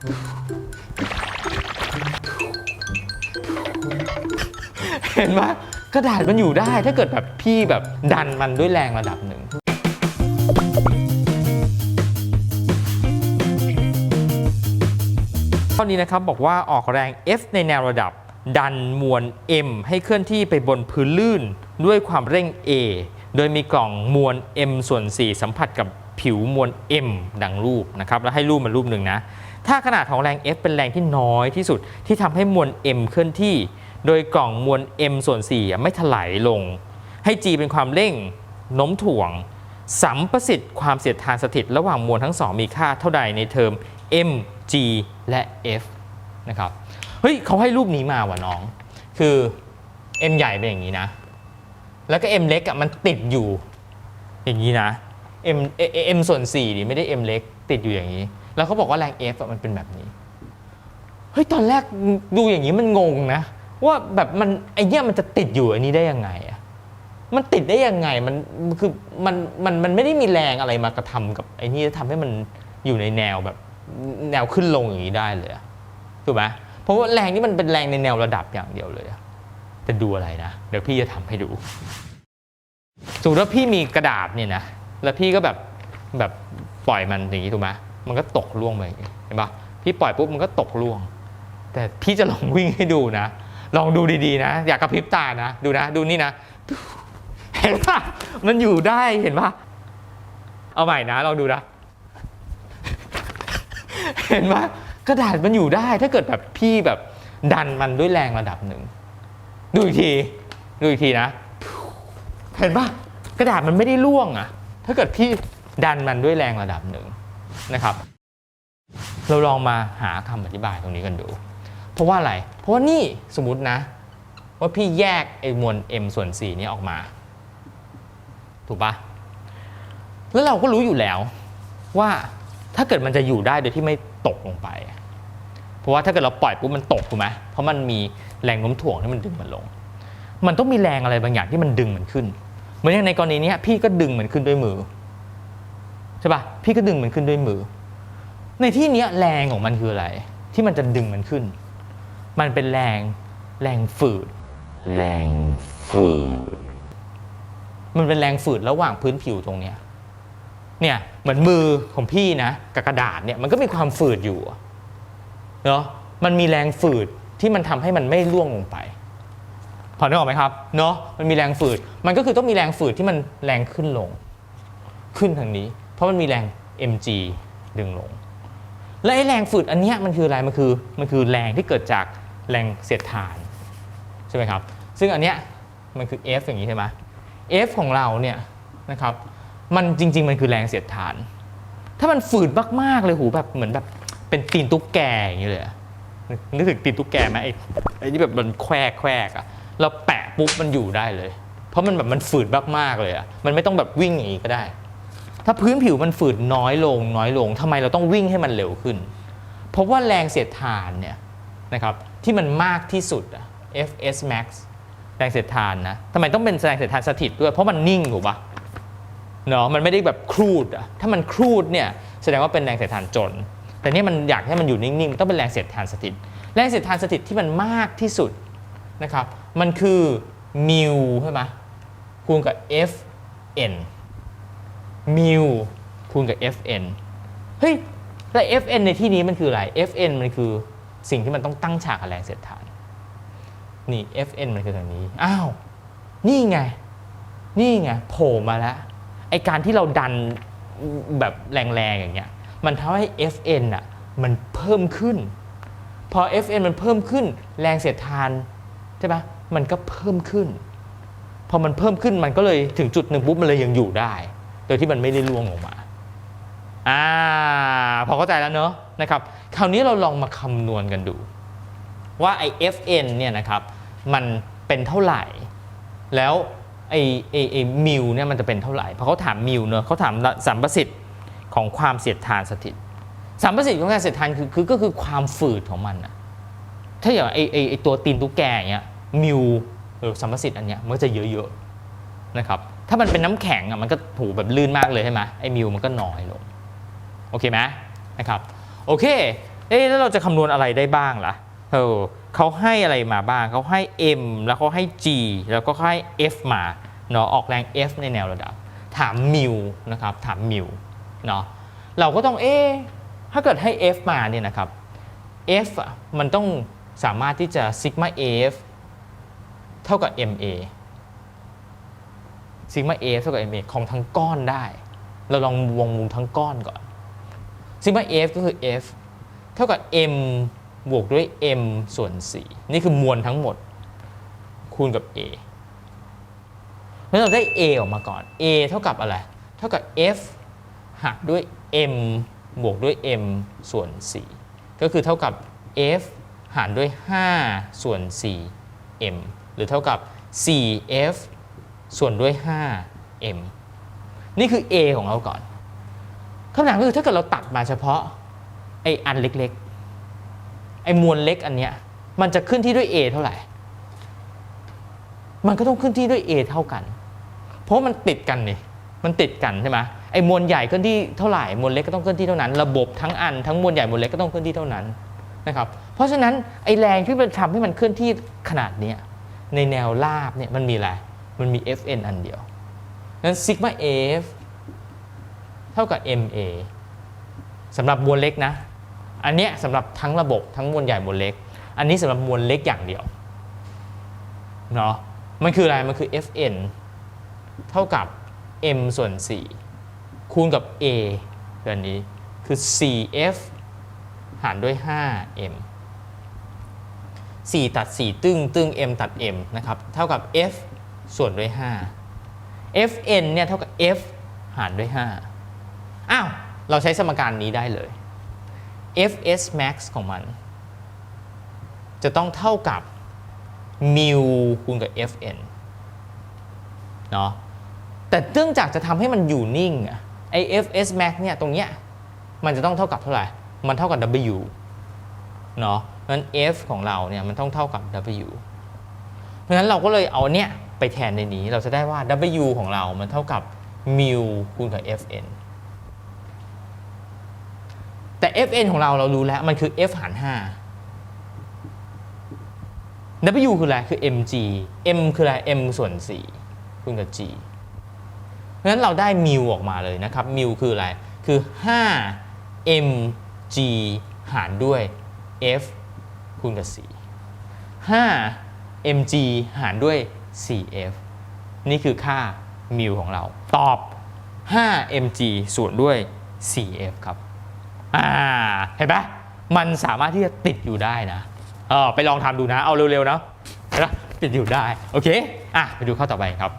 เห็นไหมกระดาษมันอยู่ได้ถ้าเกิดแบบพี่แบบดันมันด้วยแรงระดับหนึ่งข้อนี้นะครับบอกว่าออกแรง F ในแนวระดับ ดันมวล M ให้เคลื่อนที่ไปบนพื้นลื่นด้วยความเร่ง A โดยมีกล่องมวล M ส่วน 4 สัมผัสกับผิวมวล M ดังรูปนะครับ แล้วให้รูปมารูปหนึ่งนะ ถ้าขนาดของแรง F เป็นแรงที่น้อยที่สุดที่ทำให้มวล M เคลื่อนที่ โดยกล่องมวล M ส่วน4ไม่ถลายลง ให้ G เป็นความเร่งโน้มถ่วง สัมประสิทธิ์ความเสียดทานสถิตระหว่างมวลทั้งสองมีค่าเท่าใดในเทอม m g และ f นะครับเฮ้ยเขาให้รูปนี้มาว่ะน้อง คือ m ใหญ่เป็นอย่างนี้นะ แล้วก็ m เล็กอะมันติดอยู่ อย่างนี้นะ m m ส่วน4ดิไม่ได้ m เล็กติดอยู่อย่างนี้ แล้วเขาบอกว่าแรง f อะมันเป็นแบบนี้ เฮ้ย ตอนแรกดูอย่างนี้มันงงนะ ว่าแบบมันไอเนี้ยมันจะติดอยู่อันนี้ได้ยังไงอะมันติดได้ยังไงมันคือมันมันมันไม่ได้มีแรงอะไรมากระทำกับไอ้นี่ทำให้มันอยู่ในแนวแบบแนวขึ้นลงอย่างนี้ได้เลยถูกไหมเพราะว่าแรงนี่มันเป็นแรงในแนวระดับอย่างเดียวเลยจะดูอะไรนะ เดี๋ยวพี่จะทำให้ดูสมมติว่าพี่มีกระดาษเนี่ยนะแล้วพี่ก็แบบแบบปล่อยมันอย่างนี้ถูกไหม มันก็ตกล่วงไปเห็นปะพี่ปล่อยปุ๊บมันก็ตกล่วง แต่พี่จะลองวิ่งให้ดูนะ ลองดูดีๆนะ อย่ากระพริบตานะ ดูนะ ดูนี่นะ เห็นปะมันอยู่ได้เห็นปะเอาใหม่นะลองดูนะ เห็นปะกระดาษมันอยู่ได้ ถ้าเกิดแบบพี่แบบดันมันด้วยแรงระดับหนึ่ง ดูอีกที ดูอีกทีนะ เห็นปะกระดาษมันไม่ได้ร่วงอะถ้าเกิดพี่ดันมันด้วยแรงระดับหนึ่ง นะครับ เราลองมาหาคำอธิบายตรงนี้กันดู เพราะว่าอะไร เพราะว่านี่สมมตินะ ว่าพี่แยกไอ้มวล m ส่วน4นี้ออกมา ถูกปะแล้วเราก็รู้อยู่แล้วว่าถ้าเกิดมันจะอยู่ได้โดยที่ไม่ตกลงไป เพราะว่าถ้าเกิดเราปล่อยปุ๊บมันตกถูกไหมเพราะมันมีแรงโน้มถ่วงที่มันดึงมันลง มันต้องมีแรงอะไรบางอย่างที่มันดึงมันขึ้น เหมือนอย่างในกรณีนี้พี่ก็ดึงมันขึ้นด้วยมือ ใช่ปะพี่ก็ดึงมันขึ้นด้วยมือ ในที่เนี้ยแรงของมันคืออะไร ที่มันจะดึงมันขึ้น มันเป็นแรงแรงฝืด แรงฝืด มันเป็นแรงฝืดระหว่างพื้นผิวตรงเนี้ยเนี่ยเหมือนมือของพี่นะกับกระดาษเนี่ยมันก็มีความฝืดอยู่อะเนาะมันมีแรงฝืดที่มันทำให้มันไม่ร่วงลงไปพอนึกออกไหมครับเนาะมันมีแรงฝืด มันก็คือต้องมีแรงฝืดที่มันแรงขึ้นลง ขึ้นทางนี้เพ ราะมันมีแรง mg ดึงลง และไอ้แรงฝืดอันเนี้ยมันคืออะไรมันคือมันคือแรงที่เกิดจากแรงเสียดทานใช่ไหมครับซึ่งอันเนี้ยมันคือ F อย่างนี้ใช่ไหม F ของเราเนี่ยนะครับมันจริง ๆ มันคือแรงเสียดทาน ถ้ามันฝืดมากๆเลยหูแบบเหมือนแบบเป็นตีนตุ๊กแกอย่างนี้เลยนึกถึงตีนตุ๊กแกไหมไอ้ไอ้ที่แบบมันแควแควอะเราแปะปุ๊บมันอยู่ได้เลย เพราะมันแบบมันฝืดมากๆเลยอะมันไม่ต้องแบบวิ่งอย่างนี้ก็ได้ ถ้าพื้นผิวมันฝืดน้อยลงน้อยลงทำไมเราต้องวิ่งให้มันเร็วขึ้น เพราะว่าแรงเสียดทานเนี่ยนะครับที่มันมากที่สุด Fs max แรงเสียดทานนะทำไมต้องเป็นแรงเสียดทานสถิตด้วยเพราะมันนิ่งถูกปะเนาะมันไม่ได้แบบครูดอะถ้ามันครูดเนี่ยแสดงว่าเป็นแรงเสียดทานจน แต่นี่มันอยากให้มันอยู่นิ่งๆ ต้องเป็นแรงเสียดทานสถิต แรงเสียดทานสถิตที่มันมากที่สุดนะครับ มันคือมิวใช่ไหมคูณกับ Fn มิวคูณกับ Fn เฮ้ย แล้ว Fn ในที่นี้มันคืออะไร Fn มันคือสิ่งที่มันต้องตั้งฉากกับแรงเสียดทาน นี่ Fn มันคือทางนี้ อ้าว นี่ไง นี่ไงโผล่มาแล้ว ไอการที่เราดันแบบแรงๆอย่างเงี้ย มันทำให้ Fn อะมันเพิ่มขึ้น พอ Fn มันเพิ่มขึ้น แรงเสียดทานใช่ปะมันก็เพิ่มขึ้น พอมันเพิ่มขึ้นมันก็เลยถึงจุดหนึ่งปุ๊บมันเลยยังอยู่ได้ ดยที่มันไม่ได้ล่วงลงมาอ่าพอเข้าใจแล้วเนอะนะครับคราวนี้เราลองมาคำนวณกันดู ว่าไอ้ Fn เนี่ยนะครับมันเป็นเท่าไหร่ แล้วไอ้ไอ้ไอ้มิวเนี่ยมันจะเป็นเท่าไหร่เพราะเขาถามมิวเนอะเขาถามสัมประสิทธิ์ของความเสียดทานสถิตสัมประสิทธิ์ของการเสียดทานคือคือก็คือความฝืดของมันอะถ้าอย่างไอ้ไอ้ไอ้ตัวตีนตุ๊กแกเงี้ยมิวหรือสัมประสิทธิ์อันเนี้ยมันจะเยอะๆนะครับ ถ้ามันเป็นน้ำแข็งอะมันก็ถูแบบลื่นมากเลยใช่ไหมไอ้มิวมันก็น้อยลงโอเคไหมนะครับโอเคเอ๊ะแล้วเราจะคำนวณอะไรได้บ้างล่ะเออเขาให้อะไรมาบ้างเขาให้ m แล้วเขาให้ g แล้วก็ให้ f มาเนาะออกแรง f ในแนวระดับ ถามมิวนะครับถามมิวเนาะเราก็ต้องเอ๊ะถ้าเกิดให้ f มาเนี่ยนะครับ f อะมันต้องสามารถที่จะซิกมา f เท่ากับ ma ซิกมา f เท่ากับ ma ของทั้งก้อนได้ เราลองวงมุมทั้งก้อนก่อนซิกมา f ก็คือ f เท่ากับ m บวกด้วย m ส่วน 4 นี่คือมวลทั้งหมด คูณกับ a เพราะฉะนั้นเราได้ a ออกมาก่อน a เท่ากับอะไร เท่ากับ f หักด้วย m บวกด้วย m ส่วน 4 ก็คือเท่ากับ f หารด้วย 5 ส่วน 4 m หรือเท่ากับ 4f ส่วนด้วย 5m นี่คือ a ของเราก่อนคำถามก็คือถ้าเกิดเราตัดมาเฉพาะไออันเล็กๆ ไอมวลเล็กอันเนี้ยมันจะขึ้นที่ด้วย a เท่าไหร่ มันก็ต้องขึ้นที่ด้วย a เท่ากัน เพราะมันติดกันนี่ มันติดกันใช่ไหมไอมวลใหญ่เคลื่อนที่เท่าไหร่ มวลเล็กก็ต้องเคลื่อนที่เท่านั้น ระบบทั้งอันทั้งมวลใหญ่มวลเล็กก็ต้องเคลื่อนที่เท่านั้นนะครับ เพราะฉะนั้นไอแรงที่มันทำให้มันเคลื่อนที่ขนาดนี้ในแนวราบเนี่ยมันมีอะไร มันมี Fn อันเดียว นั้นซิกมา f เท่ากับ ma สำหรับมวลเล็กนะ อันเนี้ยสำหรับทั้งระบบทั้งมวลใหญ่มวลเล็ก อันนี้สำหรับมวลเล็กอย่างเดียวเนาะมันคืออะไร มันคือ Fn เท่ากับ m ส่วน 4 คูณกับ a คืออันนี้คือ 4f หารด้วย 5m 4 ตัด 4 ตึ้งตึ้ง m ตัด m นะครับ เท่ากับ f ส่วนด้วย 5 fn เนี่ยเท่ากับ f หารด้วย 5 อ้าว เราใช้สมการนี้ได้เลย fs max ของมัน จะต้องเท่ากับมิวคูณกับ fn เนาะแต่เนื่องจากจะทำให้มันอยู่นิ่งอะไอ fs max เนี่ยตรงเนี้ยมันจะต้องเท่ากับเท่าไหร่ มันเท่ากับ w เนาะงั้น f ของเราเนี่ยมันต้องเท่ากับ w เพราะฉะนั้นเราก็เลยเอาเนี่ย ไปแทนในนี้ เราจะได้ว่า w ของเรามันเท่ากับมิวคูณกับ fn แต่ fn ของเราเรารู้แล้วมันคือ f หาร 5 w คืออะไร คือ mg m คืออะไร m ส่วน 4 คูณกับ g เพราะฉะนั้นเราได้มิวออกมาเลยนะครับมิวคืออะไร คือ 5 mg หารด้วย f คูณกับ 4 5 mg หารด้วย 4f นี่คือค่ามิวของเรา ตอบ 5 mg ส่วนด้วย 4f ครับ อ่า เห็นปะมันสามารถที่จะติดอยู่ได้นะ เออ ไปลองทำดูนะ เอาเร็วๆนะเห็นปะติดอยู่ได้ โอเค อะ ไปดูข้อต่อไปครับ